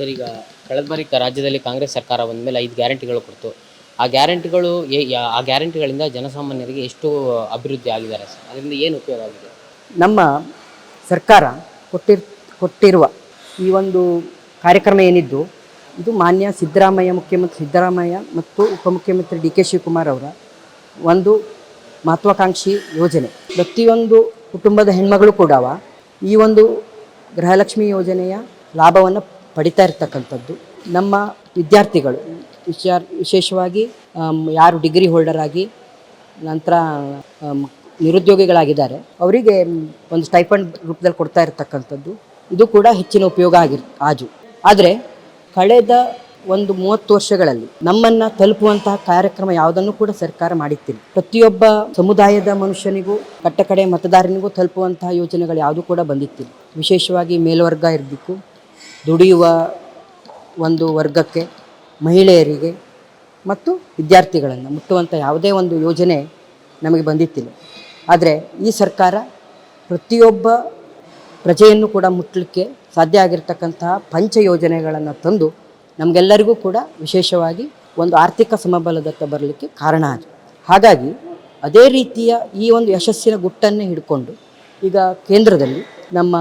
Sir, ಈಗ ಕಳೆದ ಬಾರಿ ರಾಜ್ಯದಲ್ಲಿ ಕಾಂಗ್ರೆಸ್ ಸರ್ಕಾರ ಬಂದ ಮೇಲೆ ಐದು ಗ್ಯಾರಂಟಿಗಳು ಕೊಡ್ತು. ಆ ಗ್ಯಾರಂಟಿಗಳು ಆ ಗ್ಯಾರಂಟಿಗಳಿಂದ ಜನಸಾಮಾನ್ಯರಿಗೆ ಎಷ್ಟು ಅಭಿವೃದ್ಧಿ ಆಗಿದ್ದಾರೆ ಸರ್? ಅದರಿಂದ ಏನು ಉಪಯೋಗ ಆಗಿದೆ? ನಮ್ಮ ಸರ್ಕಾರ ಕೊಟ್ಟಿರ್ ಕೊಟ್ಟಿರುವ ಈ ಒಂದು ಕಾರ್ಯಕ್ರಮ ಏನಿದ್ದು, ಇದು ಮಾನ್ಯ ಸಿದ್ದರಾಮಯ್ಯ ಮುಖ್ಯಮಂತ್ರಿ ಸಿದ್ದರಾಮಯ್ಯ ಮತ್ತು ಉಪಮುಖ್ಯಮಂತ್ರಿ ಡಿ ಕೆ ಶಿವಕುಮಾರ್ ಅವರ ಒಂದು ಮಹತ್ವಾಕಾಂಕ್ಷಿ ಯೋಜನೆ. ಪ್ರತಿಯೊಂದು ಕುಟುಂಬದ ಹೆಣ್ಮಗಳು ಕೂಡ ಈ ಒಂದು ಗೃಹಲಕ್ಷ್ಮಿ ಯೋಜನೆಯ ಲಾಭವನ್ನು ಪಡಿತಾ ಇರ್ತಕ್ಕಂಥದ್ದು. ನಮ್ಮ ವಿದ್ಯಾರ್ಥಿಗಳು ವಿಚಾರ ವಿಶೇಷವಾಗಿ ಯಾರು ಡಿಗ್ರಿ ಹೋಲ್ಡರ್ ಆಗಿ ನಂತರ ನಿರುದ್ಯೋಗಿಗಳಾಗಿದ್ದಾರೆ, ಅವರಿಗೆ ಒಂದು ಸ್ಟೈಫಂಡ್ ರೂಪದಲ್ಲಿ ಕೊಡ್ತಾ ಇರತಕ್ಕಂಥದ್ದು. ಇದು ಕೂಡ ಹೆಚ್ಚಿನ ಉಪಯೋಗ ಆಗಿರ್, ಆಜು. ಆದರೆ, ಕಳೆದ ಒಂದು ಮೂವತ್ತು ವರ್ಷಗಳಲ್ಲಿ ನಮ್ಮನ್ನು ತಲುಪುವಂತಹ ಕಾರ್ಯಕ್ರಮ ಯಾವುದನ್ನು ಕೂಡ ಸರ್ಕಾರ ಮಾಡಿತ್ತಿಲ್ಲ. ಪ್ರತಿಯೊಬ್ಬ ಸಮುದಾಯದ ಮನುಷ್ಯನಿಗೂ, ಕಟ್ಟಕಡೆ ಮತದಾರನಿಗೂ ತಲುಪುವಂತಹ ಯೋಜನೆಗಳು ಯಾವುದೂ ಕೂಡ ಬಂದಿತ್ತಿಲ್ಲ. ವಿಶೇಷವಾಗಿ ಮೇಲ್ವರ್ಗ ಇರಬೇಕು ದುಡಿಯುವ ಒಂದು ವರ್ಗಕ್ಕೆ ಮಹಿಳೆಯರಿಗೆ ಮತ್ತು ವಿದ್ಯಾರ್ಥಿಗಳನ್ನು ಮುಟ್ಟುವಂಥ ಯಾವುದೇ ಒಂದು ಯೋಜನೆ ನಮಗೆ ಬಂದಿತ್ತಿಲ್ಲ. ಆದರೆ ಈ ಸರ್ಕಾರ ಪ್ರತಿಯೊಬ್ಬ ಪ್ರಜೆಯನ್ನು ಕೂಡ ಮುಟ್ಟಲಿಕ್ಕೆ ಸಾಧ್ಯ ಆಗಿರತಕ್ಕಂತಹ ಪಂಚ ಯೋಜನೆಗಳನ್ನು ತಂದು ನಮಗೆಲ್ಲರಿಗೂ ಕೂಡ ವಿಶೇಷವಾಗಿ ಒಂದು ಆರ್ಥಿಕ ಸಮಬಲದತ್ತ ಬರಲಿಕ್ಕೆ ಕಾರಣ ಆಗಿದೆ ಹಾಗಾಗಿ ಅದೇ ರೀತಿಯ ಈ ಒಂದು ಯಶಸ್ಸಿನ ಗುಟ್ಟನ್ನೇ ಹಿಡ್ಕೊಂಡು ಈಗ ಕೇಂದ್ರದಲ್ಲಿ ನಮ್ಮ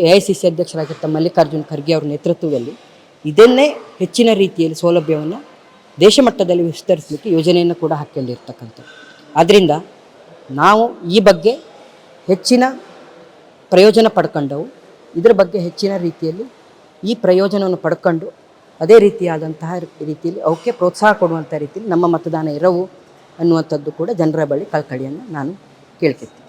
ಎ ಐ ಸಿ ಸಿ ಅಧ್ಯಕ್ಷರಾಗಿದ್ದ ಮಲ್ಲಿಕಾರ್ಜುನ್ ಖರ್ಗೆ ಅವರ ನೇತೃತ್ವದಲ್ಲಿ ಇದನ್ನೇ ಹೆಚ್ಚಿನ ರೀತಿಯಲ್ಲಿ ಸೌಲಭ್ಯವನ್ನು ದೇಶ ಮಟ್ಟದಲ್ಲಿ ವಿಸ್ತರಿಸಲಿಕ್ಕೆ ಯೋಜನೆಯನ್ನು ಕೂಡ ಹಾಕ್ಕೊಂಡಿರ್ತಕ್ಕಂಥ ಆದ್ದರಿಂದ ನಾವು ಈ ಬಗ್ಗೆ ಹೆಚ್ಚಿನ ಪ್ರಯೋಜನ ಪಡ್ಕೊಂಡವು. ಇದರ ಬಗ್ಗೆ ಹೆಚ್ಚಿನ ರೀತಿಯಲ್ಲಿ ಈ ಪ್ರಯೋಜನವನ್ನು ಪಡ್ಕೊಂಡು ಅದೇ ರೀತಿಯಾದಂತಹ ರೀತಿಯಲ್ಲಿ ಅವಕ್ಕೆ ಪ್ರೋತ್ಸಾಹ ಕೊಡುವಂಥ ರೀತಿಯಲ್ಲಿ ನಮ್ಮ ಮತದಾನ ಇರವು ಅನ್ನುವಂಥದ್ದು ಕೂಡ ಜನರ ಬಳಿ ಕಳ್ಕಳಿಯನ್ನು ನಾನು ಕೇಳ್ಕೊತೀನಿ